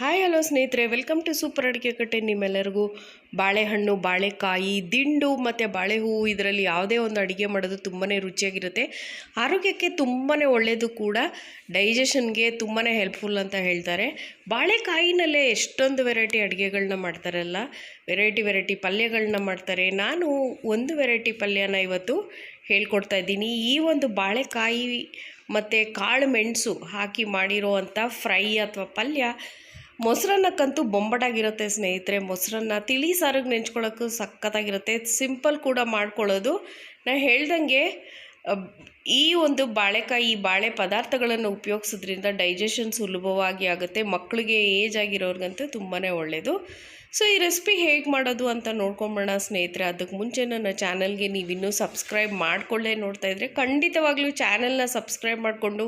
Hi, hello ಸ್ನೇಹಿತರೆ. Welcome to super Adike Katte ನಿಮ್ಮೆಲ್ಲರಿಗೂ ಬಾಳೆಹಣ್ಣು, ಬಾಳೆಕಾಯಿ, ದಿಂಡು ಮತ್ತು ಬಾಳೆಹೂವು ಇದರಲ್ಲಿ ಯಾವುದೇ ಒಂದು ಅಡುಗೆ ಮಾಡೋದು ತುಂಬಾ ರುಚಿಯಾಗಿರುತ್ತೆ. ಆರೋಗ್ಯಕ್ಕೆ ತುಂಬಾ ಒಳ್ಳೆಯದು ಕೂಡ. ಡೈಜೆಷನ್ಗೆ ತುಂಬಾ ಹೆಲ್ಪ್ಫುಲ್ ಅಂತ ಹೇಳ್ತಾರೆ. ಬಾಳೆಕಾಯಿನಲ್ಲೇ ಎಷ್ಟೊಂದು ವೆರೈಟಿ ಅಡುಗೆಗಳನ್ನ ಮಾಡ್ತಾರಲ್ಲ. ವೆರೈಟಿ ವೆರೈಟಿ ಪಲ್ಯಗಳನ್ನ ಮಾಡ್ತಾರೆ. ನಾನು ಒಂದು ವೆರೈಟಿ ಪಲ್ಯನ ಇವತ್ತು ಹೇಳ್ಕೊಡ್ತಾ ಇದ್ದೀನಿ. ಈ ಒಂದು ಬಾಳೆಕಾಯಿ ಮತ್ತು ಕಾಳು ಮೆಣಸು ಹಾಕಿ ಮಾಡಿರೋ ಫ್ರೈ ಅಥವಾ ಪಲ್ಯ ಮೊಸರನ್ನಕ್ಕಂತೂ ಬೊಂಬಟಾಗಿರುತ್ತೆ ಸ್ನೇಹಿತರೆ. ಮೊಸರನ್ನ ತಿಳಿ ಸಾರಿಗೆ ನೆಂಚ್ಕೊಳ್ಳೋಕ್ಕೂ ಸಖತ್ತಾಗಿರುತ್ತೆ. ಸಿಂಪಲ್ ಕೂಡ ಮಾಡ್ಕೊಳ್ಳೋದು. ನಾ ಹೇಳ್ದಂಗೆ ಈ ಒಂದು ಬಾಳೆಕಾಯಿ, ಈ ಬಾಳೆ ಪದಾರ್ಥಗಳನ್ನು ಉಪಯೋಗಿಸೋದ್ರಿಂದ ಡೈಜೆಷನ್ ಸುಲಭವಾಗಿ ಆಗುತ್ತೆ. ಮಕ್ಕಳಿಗೆ ಏಜ್ ಆಗಿರೋರ್ಗಂತೂ ತುಂಬಾ ಒಳ್ಳೆಯದು ಸೊ, ಈ ರೆಸಿಪಿ ಹೇಗೆ ಮಾಡೋದು ಅಂತ ನೋಡ್ಕೊಂಬೋಣ ಸ್ನೇಹಿತರೆ. ಅದಕ್ಕೆ ಮುಂಚೆ ನನ್ನ ಚಾನಲ್ಗೆ ನೀವಿನ್ನೂ ಸಬ್ಸ್ಕ್ರೈಬ್ ಮಾಡಿಕೊಳ್ಳೇ ನೋಡ್ತಾ ಇದ್ದರೆ ಖಂಡಿತವಾಗ್ಲೂ ಚಾನಲ್ನ ಸಬ್ಸ್ಕ್ರೈಬ್ ಮಾಡಿಕೊಂಡು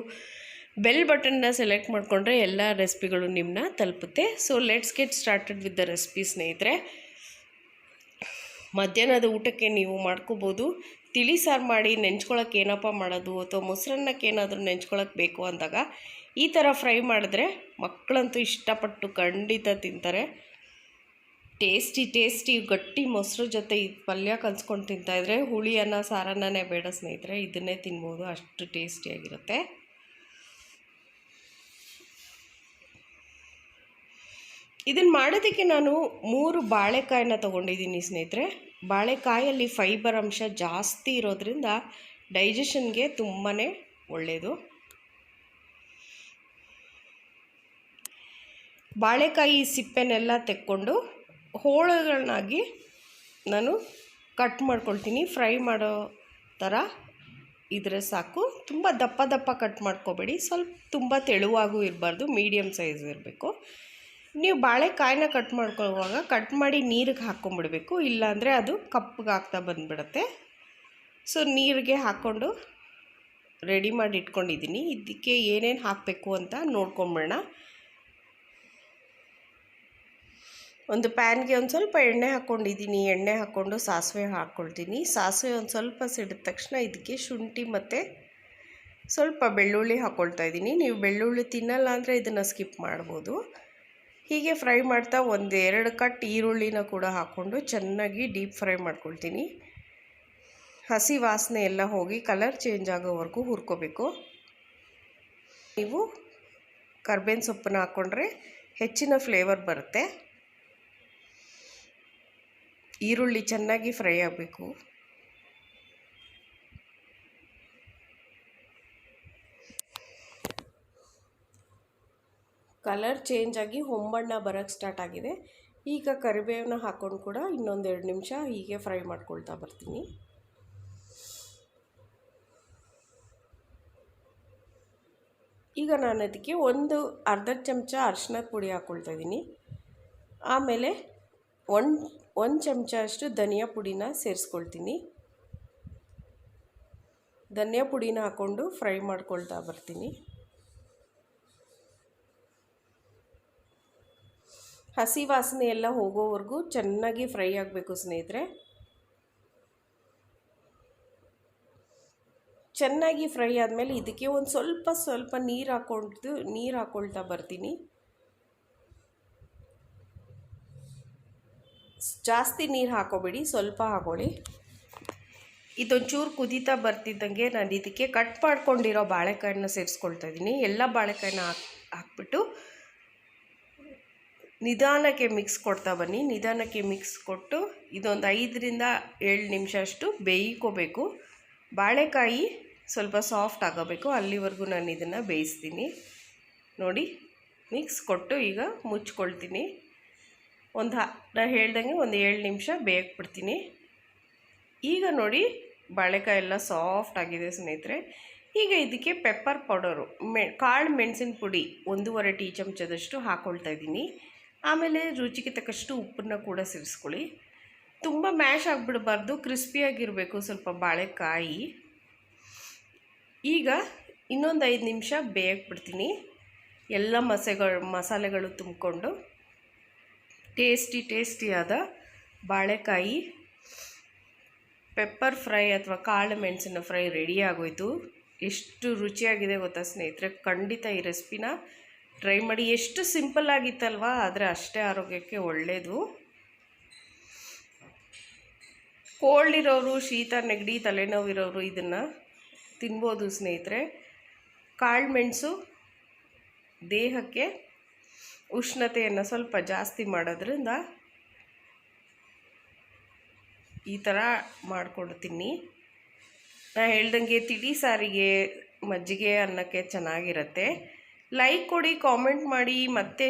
ಬೆಲ್ ಬಟನ್ನ ಸೆಲೆಕ್ಟ್ ಮಾಡಿಕೊಂಡ್ರೆ ಎಲ್ಲ ರೆಸಿಪಿಗಳು ನಿಮ್ಮನ್ನ ತಲುಪುತ್ತೆ. So let's get started with the recipe ಸ್ನೇಹಿತರೆ. ಮಧ್ಯಾಹ್ನದ ಊಟಕ್ಕೆ ನೀವು ಮಾಡ್ಕೋಬೋದು. ತಿಳಿ ಸಾರು ಮಾಡಿ ನೆಂಚ್ಕೊಳಕ್ಕೆ ಏನಪ್ಪ ಮಾಡೋದು ಅಥವಾ ಮೊಸರನ್ನಕ್ಕೆ ಏನಾದರೂ ನೆಂಚ್ಕೊಳಕ್ಕೆ ಬೇಕು ಅಂದಾಗ ಈ ಥರ ಫ್ರೈ ಮಾಡಿದ್ರೆ ಮಕ್ಕಳಂತೂ ಇಷ್ಟಪಟ್ಟು ಖಂಡಿತ ತಿಂತಾರೆ. ಟೇಸ್ಟಿ ಟೇಸ್ಟಿ ಗಟ್ಟಿ ಮೊಸರು ಜೊತೆ ಈ ಪಲ್ಯ ಕಲ್ಸ್ಕೊಂಡು ತಿಂತಾಯಿದ್ರೆ ಹುಳಿಯನ್ನು ಸಾರನ್ನೇ ಬೇಡ ಸ್ನೇಹಿತರೆ. ಇದನ್ನೇ ತಿನ್ಬೋದು. ಅಷ್ಟು ಟೇಸ್ಟಿಯಾಗಿರುತ್ತೆ ಇದನ್ನು ಮಾಡೋದಕ್ಕೆ ನಾನು ಮೂರು ಬಾಳೆಕಾಯಿನ ತೊಗೊಂಡಿದ್ದೀನಿ ಸ್ನೇಹಿತರೆ. ಬಾಳೆಕಾಯಲ್ಲಿ ಫೈಬರ್ ಅಂಶ ಜಾಸ್ತಿ ಇರೋದ್ರಿಂದ ಡೈಜೆಷನ್ಗೆ ತುಂಬಾ ಒಳ್ಳೆಯದು ಬಾಳೆಕಾಯಿ ಸಿಪ್ಪೆನೆಲ್ಲ ತೆಕ್ಕೊಂಡು ಹೋಳುಗಳನ್ನಾಗಿ ನಾನು ಕಟ್ ಮಾಡ್ಕೊಳ್ತೀನಿ. ಫ್ರೈ ಮಾಡೋ ಥರ ಇದ್ರೆ ಸಾಕು. ತುಂಬ ದಪ್ಪ ದಪ್ಪ ಕಟ್ ಮಾಡ್ಕೋಬೇಡಿ. ಸ್ವಲ್ಪ ತುಂಬ ತೆಳುವಾಗೂ ಇರಬಾರ್ದು. ಮೀಡಿಯಮ್ ಸೈಜ್ ಇರಬೇಕು. ನೀವು ಬಾಳೆಕಾಯಿನ ಕಟ್ ಮಾಡ್ಕೊಳ್ಳುವಾಗ ಕಟ್ ಮಾಡಿ ನೀರಿಗೆ ಹಾಕ್ಕೊಂಬಿಡ್ಬೇಕು, ಇಲ್ಲಾಂದರೆ ಅದು ಕಪ್ಪಗೆ ಆಗ್ತಾ ಬಂದುಬಿಡುತ್ತೆ. ಸೊ, ನೀರಿಗೆ ಹಾಕ್ಕೊಂಡು ರೆಡಿ ಮಾಡಿ ಇಟ್ಕೊಂಡಿದ್ದೀನಿ. ಇದಕ್ಕೆ ಏನೇನು ಹಾಕಬೇಕು ಅಂತ ನೋಡ್ಕೊಂಬಿಡೋಣ. ಒಂದು ಪ್ಯಾನ್ಗೆ ಒಂದು ಸ್ವಲ್ಪ ಎಣ್ಣೆ ಹಾಕ್ಕೊಂಡಿದ್ದೀನಿ. ಎಣ್ಣೆ ಹಾಕ್ಕೊಂಡು ಸಾಸಿವೆ ಹಾಕ್ಕೊಳ್ತೀನಿ. ಸಾಸಿವೆ ಒಂದು ಸ್ವಲ್ಪ ಸಿಡಿದ ತಕ್ಷಣ ಇದಕ್ಕೆ ಶುಂಠಿ ಮತ್ತು ಸ್ವಲ್ಪ ಬೆಳ್ಳುಳ್ಳಿ ಹಾಕ್ಕೊಳ್ತಾ ಇದ್ದೀನಿ. ನೀವು ಬೆಳ್ಳುಳ್ಳಿ ತಿನ್ನಲ್ಲ ಅಂದರೆ ಇದನ್ನು ಸ್ಕಿಪ್ ಮಾಡ್ಬೋದು. ಹೀಗೆ ಫ್ರೈ ಮಾಡ್ತಾ ಒಂದೆರಡು ಕಟ್ ಈರುಳ್ಳಿನ ಕೂಡ ಹಾಕ್ಕೊಂಡು ಚೆನ್ನಾಗಿ ಡೀಪ್ ಫ್ರೈ ಮಾಡ್ಕೊಳ್ತೀನಿ. ಹಸಿ ವಾಸನೆ ಎಲ್ಲ ಹೋಗಿ ಕಲರ್ ಚೇಂಜ್ ಆಗೋವರೆಗೂ ಹುರ್ಕೋಬೇಕು. ನೀವು ಕರ್ಬೇವಿನ ಸೊಪ್ಪನ್ನ ಹಾಕ್ಕೊಂಡ್ರೆ ಹೆಚ್ಚಿನ ಫ್ಲೇವರ್ ಬರುತ್ತೆ. ಈರುಳ್ಳಿ ಚೆನ್ನಾಗಿ ಫ್ರೈ ಆಗಬೇಕು. ಕಲರ್ ಚೇಂಜ್ ಆಗಿ ಹೊಂಬಣ್ಣ ಬರೋಕ್ಕೆ ಸ್ಟಾರ್ಟ್ ಆಗಿದೆ. ಈಗ ಕರಿಬೇವನ್ನ ಹಾಕ್ಕೊಂಡು ಕೂಡ ಇನ್ನೊಂದೆರಡು ನಿಮಿಷ ಹೀಗೆ ಫ್ರೈ ಮಾಡ್ಕೊಳ್ತಾ ಬರ್ತೀನಿ. ಈಗ ನಾನು ಅದಕ್ಕೆ ಒಂದು ಅರ್ಧ ಚಮಚ ಅರ್ಶಿನದ ಪುಡಿ ಹಾಕ್ಕೊಳ್ತಾ ಇದ್ದೀನಿ. ಆಮೇಲೆ ಒನ್, ಒಂದು ಚಮಚ ಅಷ್ಟು ಧನಿಯಾ ಪುಡಿನ ಸೇರಿಸ್ಕೊಳ್ತೀನಿ. ಧನಿಯಾ ಪುಡಿನ ಹಾಕ್ಕೊಂಡು ಫ್ರೈ ಮಾಡ್ಕೊಳ್ತಾ ಬರ್ತೀನಿ. ಹಸಿ ವಾಸನೆ ಎಲ್ಲ ಹೋಗೋವರೆಗೂ ಚೆನ್ನಾಗಿ ಫ್ರೈ ಆಗಬೇಕು ಸ್ನೇಹಿತರೆ. ಚೆನ್ನಾಗಿ ಫ್ರೈ ಆದಮೇಲೆ ಇದಕ್ಕೆ ಒಂದು ಸ್ವಲ್ಪ ಸ್ವಲ್ಪ ನೀರು ಹಾಕೊಂಡು ನೀರು ಹಾಕ್ಕೊಳ್ತಾ ಬರ್ತೀನಿ. ಜಾಸ್ತಿ ನೀರು ಹಾಕೋಬೇಡಿ, ಸ್ವಲ್ಪ ಹಾಕೊಳ್ಳಿ. ಇದೊಂಚೂರು ಕುದೀತಾ ಬರ್ತಿದ್ದಂಗೆ ನಾನು ಇದಕ್ಕೆ ಕಟ್ ಮಾಡ್ಕೊಂಡಿರೋ ಬಾಳೆಕಾಯನ್ನ ಸೇರಿಸ್ಕೊಳ್ತಾ ಇದ್ದೀನಿ ಎಲ್ಲ ಬಾಳೆಕಾಯನ್ನ ಹಾಕ್, ಹಾಕ್ಬಿಟ್ಟು ನಿಧಾನಕ್ಕೆ ಮಿಕ್ಸ್ ಕೊಡ್ತಾ ಬನ್ನಿ. ನಿಧಾನಕ್ಕೆ ಮಿಕ್ಸ್ ಕೊಟ್ಟು ಇದೊಂದು ಐದರಿಂದ ಏಳು ನಿಮಿಷ ಅಷ್ಟು ಬೇಯ್ಕೋಬೇಕು. ಬಾಳೆಕಾಯಿ ಸ್ವಲ್ಪ ಸಾಫ್ಟ್ ಆಗಬೇಕು. ಅಲ್ಲಿವರೆಗೂ ನಾನು ಇದನ್ನು ಬೇಯಿಸ್ತೀನಿ. ನೋಡಿ, ಮಿಕ್ಸ್ ಕೊಟ್ಟು ಈಗ ಮುಚ್ಕೊಳ್ತೀನಿ. ಒಂದು ನಾನು ಹೇಳ್ದಂಗೆ ಒಂದು ಏಳು ನಿಮಿಷ ಬೇಯಕ್ಬಿಡ್ತೀನಿ. ಈಗ ನೋಡಿ, ಬಾಳೆಕಾಯಿ ಎಲ್ಲ ಸಾಫ್ಟ್ ಆಗಿದೆ ಸ್ನೇಹಿತರೆ. ಈಗ ಇದಕ್ಕೆ ಪೆಪ್ಪರ್ ಪೌಡರು, ಮೆ, ಕಾಳು ಮೆಣಸಿನ ಪುಡಿ ಒಂದೂವರೆ ಟೀ ಚಮಚದಷ್ಟು ಹಾಕ್ಕೊಳ್ತಾ ಇದ್ದೀನಿ. ಆಮೇಲೆ ರುಚಿಗೆ ತಕ್ಕಷ್ಟು ಉಪ್ಪನ್ನು ಕೂಡ ಸೇರಿಸ್ಕೊಳ್ಳಿ. ತುಂಬ ಮ್ಯಾಶ್ ಆಗಿಬಿಡಬಾರ್ದು ಕ್ರಿಸ್ಪಿಯಾಗಿರಬೇಕು ಸ್ವಲ್ಪ ಬಾಳೆಕಾಯಿ. ಈಗ ಇನ್ನೊಂದು ಐದು ನಿಮಿಷ ಬೇಯಕ್ಬಿಡ್ತೀನಿ. ಎಲ್ಲ ಮಸೆಗಳು, ಮಸಾಲೆಗಳು ತುಂಬಿಕೊಂಡು ಟೇಸ್ಟಿ ಟೇಸ್ಟಿಯಾದ ಬಾಳೆಕಾಯಿ. ಪೆಪ್ಪರ್ ಫ್ರೈ ಅಥವಾ ಕಾಳು ಮೆಣಸಿನ ಫ್ರೈ ರೆಡಿ ಎಷ್ಟು ರುಚಿಯಾಗಿದೆ ಗೊತ್ತಾ ಸ್ನೇಹಿತರೆ? ಖಂಡಿತ ಈ ರೆಸಿಪಿನ ಟ್ರೈ ಮಾಡಿ. ಎಷ್ಟು ಸಿಂಪಲ್ ಆಗಿತ್ತಲ್ವಾ? ಆದರೆ ಅಷ್ಟೇ ಆರೋಗ್ಯಕ್ಕೆ ಒಳ್ಳೆಯದು ಕೋಲ್ಡ್ ಇರೋರು, ಶೀತ, ನೆಗಡಿ, ತಲೆನೋವು ಇರೋರು ಇದನ್ನು ತಿನ್ಬೋದು ಸ್ನೇಹಿತರೆ. ಕಾಳು ಮೆಣಸು ದೇಹಕ್ಕೆ ಉಷ್ಣತೆಯನ್ನು ಸ್ವಲ್ಪ ಜಾಸ್ತಿ ಮಾಡೋದ್ರಿಂದ ಈ ಥರ ಮಾಡಿಕೊಂಡು ತಿನ್ನಿ ನಾನು ಹೇಳ್ದಂಗೆ ತಿಳಿ ಸಾರಿಗೆ ಮಜ್ಜಿಗೆ ಅನ್ನಕ್ಕೆ ಚೆನ್ನಾಗಿರುತ್ತೆ. ಲೈಕ್ ಕೊಡಿ ಕಾಮೆಂಟ್ ಮಾಡಿ ಮತ್ತೆ